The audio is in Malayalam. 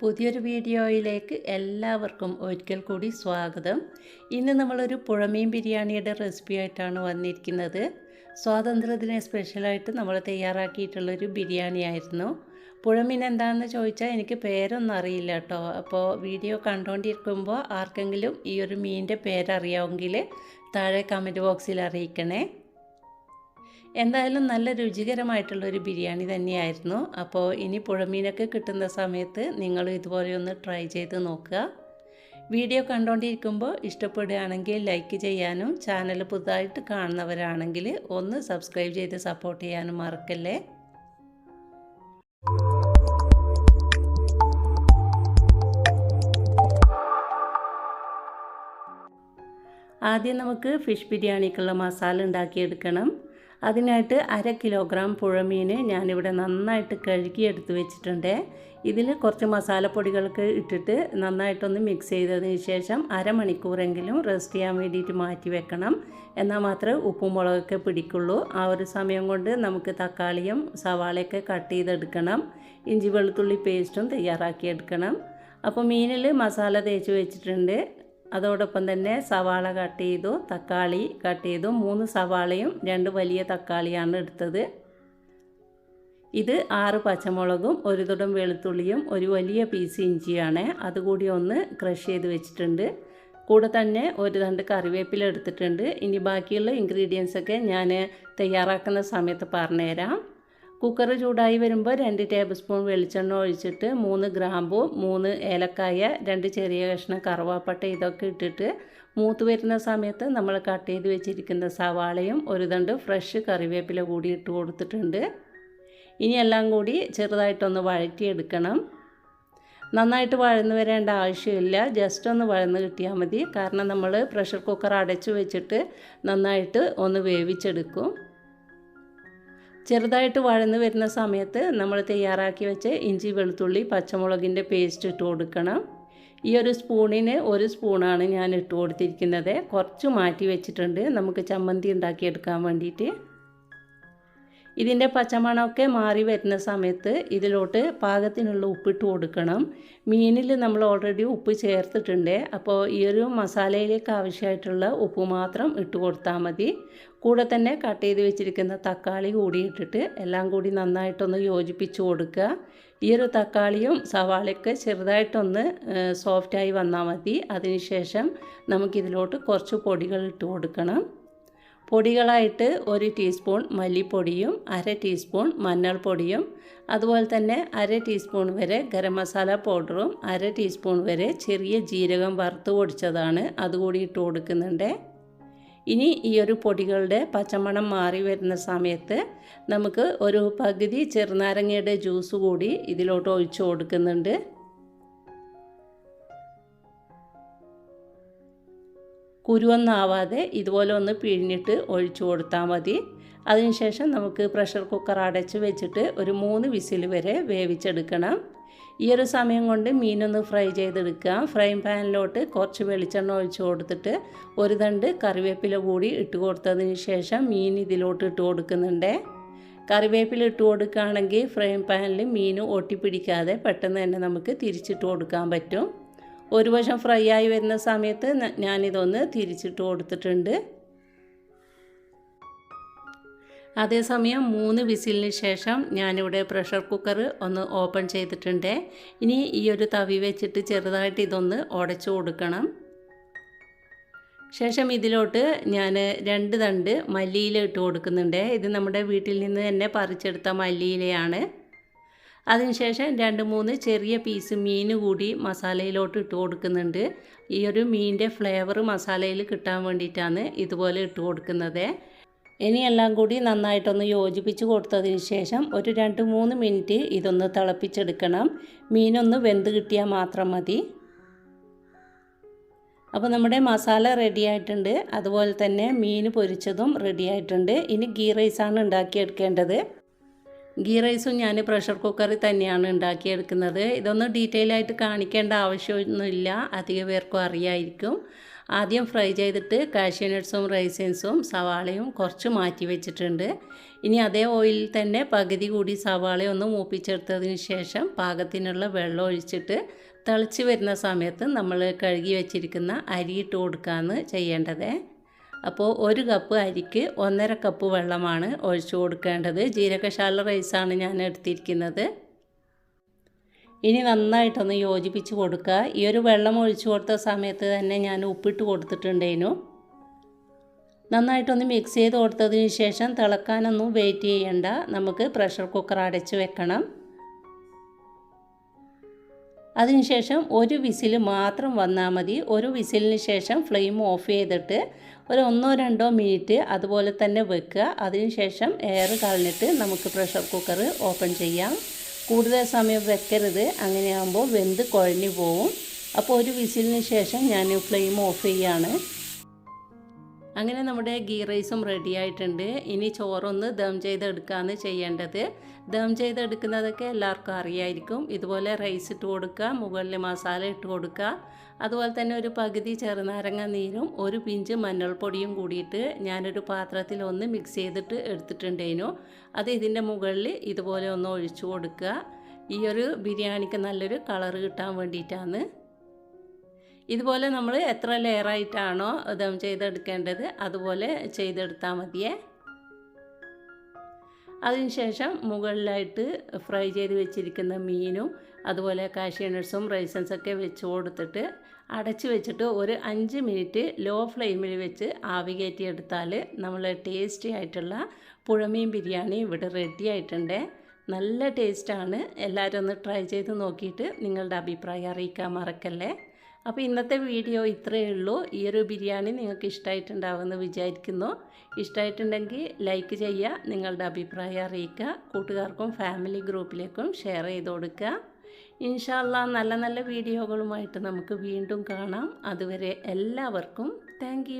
പുതിയൊരു വീഡിയോയിലേക്ക് എല്ലാവർക്കും ഒരിക്കൽ കൂടി സ്വാഗതം. ഇന്ന് നമ്മളൊരു പുഴമീൻ ബിരിയാണിയുടെ റെസിപ്പി ആയിട്ടാണ് വന്നിരിക്കുന്നത്. സ്വാതന്ത്ര്യദിന സ്പെഷ്യലായിട്ട് നമ്മൾ തയ്യാറാക്കിയിട്ടുള്ളൊരു ബിരിയാണി ആയിരുന്നു. പുഴമീൻ എന്താണെന്ന് ചോദിച്ചാൽ എനിക്ക് പേരൊന്നും അറിയില്ല കേട്ടോ. അപ്പോൾ വീഡിയോ കണ്ടുകൊണ്ടിരിക്കുമ്പോൾ ആർക്കെങ്കിലും ഈ ഒരു മീനിന്റെ പേരറിയാമെങ്കിൽ താഴെ കമന്റ് ബോക്സിൽ അറിയിക്കണേ. എന്തായാലും നല്ല രുചികരമായിട്ടുള്ളൊരു ബിരിയാണി തന്നെയായിരുന്നു. അപ്പോൾ ഇനി പുഴമീനൊക്കെ കിട്ടുന്ന സമയത്ത് നിങ്ങൾ ഇതുപോലെ ഒന്ന് ട്രൈ ചെയ്ത് നോക്കുക. വീഡിയോ കണ്ടുകൊണ്ടിരിക്കുമ്പോൾ ഇഷ്ടപ്പെടുകയാണെങ്കിൽ ലൈക്ക് ചെയ്യാനും ചാനൽ പുതുതായിട്ട് കാണുന്നവരാണെങ്കിൽ ഒന്ന് സബ്സ്ക്രൈബ് ചെയ്ത് സപ്പോർട്ട് ചെയ്യാനും മറക്കല്ലേ? ആദ്യം നമുക്ക് ഫിഷ് ബിരിയാണിക്കുള്ള മസാല ഉണ്ടാക്കിയെടുക്കണം. അതിനായിട്ട് അര കിലോഗ്രാം പുഴമീൻ ഞാനിവിടെ നന്നായിട്ട് കഴുകി എടുത്ത് വെച്ചിട്ടുണ്ട്. ഇതിൽ കുറച്ച് മസാലപ്പൊടികൾക്ക് ഇട്ടിട്ട് നന്നായിട്ടൊന്ന് മിക്സ് ചെയ്തതിന് ശേഷം അരമണിക്കൂറെങ്കിലും റെസ്റ്റ് ചെയ്യാൻ വേണ്ടിയിട്ട് മാറ്റി വെക്കണം. എന്നാൽ മാത്രമേ ഉപ്പും മുളകൊക്കെ പിടിക്കുള്ളൂ. ആ ഒരു സമയം കൊണ്ട് നമുക്ക് തക്കാളിയും സവാളയൊക്കെ കട്ട് ചെയ്തെടുക്കണം. ഇഞ്ചി വെളുത്തുള്ളി പേസ്റ്റും തയ്യാറാക്കിയെടുക്കണം. അപ്പോൾ മീനിൽ മസാല തേച്ച് വെച്ചിട്ടുണ്ട്. അതോടൊപ്പം തന്നെ സവാള കട്ട് ചെയ്തു തക്കാളി കട്ട് ചെയ്തു. മൂന്ന് സവാളയും രണ്ട് വലിയ തക്കാളിയാണ് എടുത്തത്. ഇത് ആറ് പച്ചമുളകും ഒരു തുടം വെളുത്തുള്ളിയും ഒരു വലിയ പീസ് ഇഞ്ചിയാണ്. അതുകൂടി ഒന്ന് ക്രഷ് ചെയ്ത് വെച്ചിട്ടുണ്ട്. കൂടെ തന്നെ ഒരു രണ്ട് കറിവേപ്പില എടുത്തിട്ടുണ്ട്. ഇനി ബാക്കിയുള്ള ഇൻഗ്രീഡിയൻസ് ഒക്കെ ഞാൻ തയ്യാറാക്കുന്ന സമയത്ത് പറഞ്ഞുതരാം. കുക്കർ ചൂടായി വരുമ്പോൾ രണ്ട് ടേബിൾ സ്പൂൺ വെളിച്ചെണ്ണ ഒഴിച്ചിട്ട് മൂന്ന് ഗ്രാമ്പു മൂന്ന് ഏലക്കായ രണ്ട് ചെറിയ കഷ്ണം കറുവാപ്പട്ട ഇതൊക്കെ ഇട്ടിട്ട് മൂത്ത് വരുന്ന സമയത്ത് നമ്മൾ കട്ട് ചെയ്ത് വെച്ചിരിക്കുന്ന സവാളയും ഒരു തണ്ട് ഫ്രഷ് കറിവേപ്പില കൂടി ഇട്ട് കൊടുത്തിട്ടുണ്ട്. ഇനി എല്ലാം കൂടി ചെറുതായിട്ടൊന്ന് വഴറ്റിയെടുക്കണം. നന്നായിട്ട് വഴന്ന് വരേണ്ട ആവശ്യമില്ല. ജസ്റ്റ് ഒന്ന് വഴന്ന് കിട്ടിയാൽ മതി. കാരണം നമ്മൾ പ്രഷർ കുക്കർ അടച്ചു വെച്ചിട്ട് നന്നായിട്ട് ഒന്ന് വേവിച്ചെടുക്കും. ചെറുതായിട്ട് വഴന്ന് വരുന്ന സമയത്ത് നമ്മൾ തയ്യാറാക്കി വെച്ച് ഇഞ്ചി വെളുത്തുള്ളി പച്ചമുളകിന്റെ പേസ്റ്റ് ഇട്ട് കൊടുക്കണം. ഈ ഒരു സ്പൂണിന് ഒരു സ്പൂണാണ് ഞാൻ ഇട്ട് കൊടുത്തിരിക്കുന്നത്. കുറച്ച് മാറ്റി വെച്ചിട്ടുണ്ട്. നമുക്ക് ചമ്മന്തി ഉണ്ടാക്കിയെടുക്കാൻ വേണ്ടിയിട്ട്. ഇതിന്റെ പച്ചമണമൊക്കെ മാറി വരുന്ന സമയത്ത് ഇതിലോട്ട് പാകത്തിനുള്ള ഉപ്പിട്ട് കൊടുക്കണം. മീനിൽ നമ്മൾ ഓൾറെഡി ഉപ്പ് ചേർത്തിട്ടുണ്ട്. അപ്പോൾ ഈ ഒരു മസാലയിലേക്ക് ആവശ്യമായിട്ടുള്ള ഉപ്പ് മാത്രം ഇട്ട് കൊടുത്താൽ മതി. കൂടെ തന്നെ കട്ട് ചെയ്ത് വെച്ചിരിക്കുന്ന തക്കാളി കൂടി ഇട്ടിട്ട് എല്ലാം കൂടി നന്നായിട്ടൊന്ന് യോജിപ്പിച്ച് കൊടുക്കുക. ഈ ഒരു തക്കാളിയും സവാളയൊക്കെ ചെറുതായിട്ടൊന്ന് സോഫ്റ്റായി വന്നാൽ മതി. അതിനുശേഷം നമുക്കിതിലോട്ട് കുറച്ച് പൊടികൾ ഇട്ട് കൊടുക്കണം. പൊടികളായിട്ട് ഒരു ടീസ്പൂൺ മല്ലിപ്പൊടിയും അര ടീസ്പൂൺ മഞ്ഞൾപ്പൊടിയും അതുപോലെ തന്നെ അര ടീസ്പൂൺ വരെ ഗരം മസാല പൗഡറും അര ടീസ്പൂൺ വരെ ചെറിയ ജീരകം വറുത്ത് പൊടിച്ചതാണ് അതുകൂടി ഇട്ട് കൊടുക്കുന്നുണ്ട്. ഇനി ഈ ഒരു പൊടികളുടെ പച്ചമണം മാറി വരുന്ന സമയത്ത് നമുക്ക് ഒരു പകുതി ചെറുനാരങ്ങയുടെ ജ്യൂസ് കൂടി ഇതിലോട്ട് ഒഴിച്ചു കൊടുക്കുന്നുണ്ട്. കുരുവൊന്നാവാതെ ഇതുപോലെ ഒന്ന് പിഴിഞ്ഞിട്ട് ഒഴിച്ചു കൊടുത്താൽ മതി. അതിനുശേഷം നമുക്ക് പ്രഷർ കുക്കർ അടച്ച് വെച്ചിട്ട് ഒരു മൂന്ന് വിസിൽ വരെ വേവിച്ചെടുക്കണം. ഈ ഒരു സമയം കൊണ്ട് മീനൊന്ന് ഫ്രൈ ചെയ്തെടുക്കുക. ഫ്രൈ പാനിലോട്ട് കുറച്ച് വെളിച്ചെണ്ണ ഒഴിച്ചു കൊടുത്തിട്ട് ഒരു തണ്ട് കറിവേപ്പില കൂടി ഇട്ട് കൊടുത്തതിന് ശേഷം മീൻ ഇതിലോട്ട് ഇട്ട് കൊടുക്കുന്നുണ്ട്. കറിവേപ്പില ഇട്ട് കൊടുക്കുകയാണെങ്കിൽ ഫ്രൈ പാനിൽ മീൻ ഒട്ടിപ്പിടിക്കാതെ പെട്ടെന്ന് തന്നെ നമുക്ക് തിരിച്ചിട്ട് കൊടുക്കാൻ പറ്റും. ഒരു വശം ഫ്രൈ ആയി വരുന്ന സമയത്ത് ഞാനിതൊന്ന് തിരിച്ചിട്ട് കൊടുത്തിട്ടുണ്ട്. അതേസമയം മൂന്ന് വിസിലിന് ശേഷം ഞാനിവിടെ പ്രഷർ കുക്കർ ഒന്ന് ഓപ്പൺ ചെയ്തിട്ടുണ്ട്. ഇനി ഈ ഒരു തവി വെച്ചിട്ട് ചെറുതായിട്ട് ഇതൊന്ന് ഉടച്ചു കൊടുക്കണം. ശേഷം ഇതിലോട്ട് ഞാൻ രണ്ട് തണ്ട് മല്ലിയില ഇട്ട് കൊടുക്കുന്നുണ്ട്. ഇത് നമ്മുടെ വീട്ടിൽ നിന്ന് തന്നെ പറിച്ചെടുത്ത മല്ലിയിലയാണ്. അതിനുശേഷം രണ്ട് മൂന്ന് ചെറിയ പീസ് മീൻ കൂടി മസാലയിലോട്ട് ഇട്ട് കൊടുക്കുന്നുണ്ട്. ഈ ഒരു മീനിന്റെ ഫ്ലേവർ മസാലയിൽ കിട്ടാൻ വേണ്ടിയിട്ടാണ് ഇതുപോലെ ഇട്ട് കൊടുക്കുന്നത്. ഇനി എല്ലാം കൂടി നന്നായിട്ടൊന്ന് യോജിപ്പിച്ച് കൊടുത്തതിന് ശേഷം ഒരു രണ്ട് മൂന്ന് മിനിറ്റ് ഇതൊന്ന് തിളപ്പിച്ചെടുക്കണം. മീനൊന്ന് വെന്ത് കിട്ടിയാൽ മാത്രം മതി. അപ്പോൾ നമ്മുടെ മസാല റെഡി ആയിട്ടുണ്ട്. അതുപോലെ തന്നെ മീൻ പൊരിച്ചതും റെഡി ആയിട്ടുണ്ട്. ഇനി ഗീ റൈസാണ് ഉണ്ടാക്കിയെടുക്കേണ്ടത്. ഗീ റൈസും ഞാൻ പ്രഷർ കുക്കറിൽ തന്നെയാണ് ഉണ്ടാക്കിയെടുക്കുന്നത്. ഇതൊന്നും ഡീറ്റെയിൽ ആയിട്ട് കാണിക്കേണ്ട ആവശ്യമൊന്നുമില്ല. അധിക പേർക്കും അറിയായിരിക്കും. ആദ്യം ഫ്രൈ ചെയ്തിട്ട് കാഷ്യൂ നട്ട്സും റൈസിൻസും സവാളയും കുറച്ച് മാറ്റി വെച്ചിട്ടുണ്ട്. ഇനി അതേ ഓയിലിൽ തന്നെ പകുതി കൂടി സവാള ഒന്ന് മൂപ്പിച്ചെടുത്തതിന് ശേഷം പാകത്തിനുള്ള വെള്ളം ഒഴിച്ചിട്ട് തിളച്ച് വരുന്ന സമയത്ത് നമ്മൾ കഴുകി വെച്ചിരിക്കുന്ന അരി ഇട്ട് കൊടുക്കുകയാണ് ചെയ്യേണ്ടത്. അപ്പോൾ ഒരു കപ്പ് അരിക്ക് ഒന്നര കപ്പ് വെള്ളമാണ് ഒഴിച്ചു കൊടുക്കേണ്ടത്. ജീരകശാല റൈസാണ് ഞാൻ എടുത്തിരിക്കുന്നത്. ഇനി നന്നായിട്ടൊന്ന് യോജിപ്പിച്ച് കൊടുക്കുക ഈ ഒരു വെള്ളം ഒഴിച്ചു കൊടുത്ത സമയത്ത് തന്നെ ഞാൻ ഉപ്പിട്ട് കൊടുത്തിട്ടുണ്ടേനു. നന്നായിട്ടൊന്ന് മിക്സ് ചെയ്ത് കൊടുത്തതിന് ശേഷം തിളക്കാനൊന്നും വെയിറ്റ് ചെയ്യണ്ട. നമുക്ക് പ്രഷർ കുക്കർ അടച്ച് വെക്കണം. അതിനുശേഷം ഒരു വിസിൽ മാത്രം വന്നാൽ മതി. ഒരു വിസിലിന് ശേഷം ഫ്ലെയിം ഓഫ് ചെയ്തിട്ട് ഒരു ഒന്നോ രണ്ടോ മിനിറ്റ് അതുപോലെ തന്നെ വെക്കുക. അതിനുശേഷം എയർ കളഞ്ഞിട്ട് നമുക്ക് പ്രഷർ കുക്കർ ഓപ്പൺ ചെയ്യാം. കൂടുതൽ സമയം വെക്കരുത്. അങ്ങനെയാകുമ്പോൾ വെന്ത് കുഴഞ്ഞു പോവും. അപ്പോൾ ഒരു വിസിലിന് ശേഷം ഞാൻ ഫ്ലെയിം ഓഫ് ചെയ്യാണ്. അങ്ങനെ നമ്മുടെ ഗീ റൈസും റെഡി ആയിട്ടുണ്ട്. ഇനി ചോറൊന്ന് ദം ചെയ്തെടുക്കുകയാണ് ചെയ്യേണ്ടത്. ദം ചെയ്തെടുക്കുന്നതൊക്കെ എല്ലാവർക്കും അറിയായിരിക്കും. ഇതുപോലെ റൈസ് ഇട്ട് കൊടുക്കുക മുകളിൽ മസാല ഇട്ട് കൊടുക്കുക. അതുപോലെ തന്നെ ഒരു പകുതി ചെറുനാരങ്ങ നീരും ഒരു പിഞ്ച് മഞ്ഞൾപ്പൊടിയും കൂടിയിട്ട് ഞാനൊരു പാത്രത്തിൽ ഒന്ന് മിക്സ് ചെയ്തിട്ട് എടുത്തിട്ടുണ്ടേനു. അത് ഇതിന്റെ മുകളിൽ ഇതുപോലെ ഒന്ന് ഒഴിച്ചു കൊടുക്കുക. ഈ ഒരു ബിരിയാണിക്ക് നല്ലൊരു കളറ് കിട്ടാൻ വേണ്ടിയിട്ടാണ്. ഇതുപോലെ നമ്മൾ എത്ര ലെയറായിട്ടാണോ ദം ചെയ്തെടുക്കേണ്ടത് അതുപോലെ ചെയ്തെടുത്താൽ മതിയേ. അതിനുശേഷം മുകളിലായിട്ട് ഫ്രൈ ചെയ്ത് വെച്ചിരിക്കുന്ന മീനും അതുപോലെ കാഷ്യൂ റൈസൻസൊക്കെ വെച്ച് കൊടുത്തിട്ട് അടച്ച് വെച്ചിട്ട് ഒരു അഞ്ച് മിനിറ്റ് ലോ ഫ്ലെയിമിൽ വെച്ച് ആവി കയറ്റിയെടുത്താൽ നമ്മൾ ടേസ്റ്റി ആയിട്ടുള്ള പുഴമീൻ ബിരിയാണി ഇവിടെ റെഡി ആയിട്ടുണ്ട്. നല്ല ടേസ്റ്റാണ് എല്ലാവരും ഒന്ന് ട്രൈ ചെയ്ത് നോക്കിയിട്ട് നിങ്ങളുടെ അഭിപ്രായം അറിയിക്കാൻ മറക്കല്ലേ. അപ്പോൾ ഇന്നത്തെ വീഡിയോ ഇത്രയേ ഉള്ളൂ. ഈ ഒരു ബിരിയാണി നിങ്ങൾക്ക് ഇഷ്ടമായിട്ടുണ്ടാവുമെന്ന് വിചാരിക്കുന്നു. ഇഷ്ടമായിട്ടുണ്ടെങ്കിൽ ലൈക്ക് ചെയ്യുക നിങ്ങളുടെ അഭിപ്രായം അറിയിക്കുക കൂട്ടുകാർക്കും ഫാമിലി ഗ്രൂപ്പിലേക്കും ഷെയർ ചെയ്ത് കൊടുക്കുക. ഇൻഷാല്ല നല്ല നല്ല വീഡിയോകളുമായിട്ട് നമുക്ക് വീണ്ടും കാണാം. അതുവരെ എല്ലാവർക്കും താങ്ക്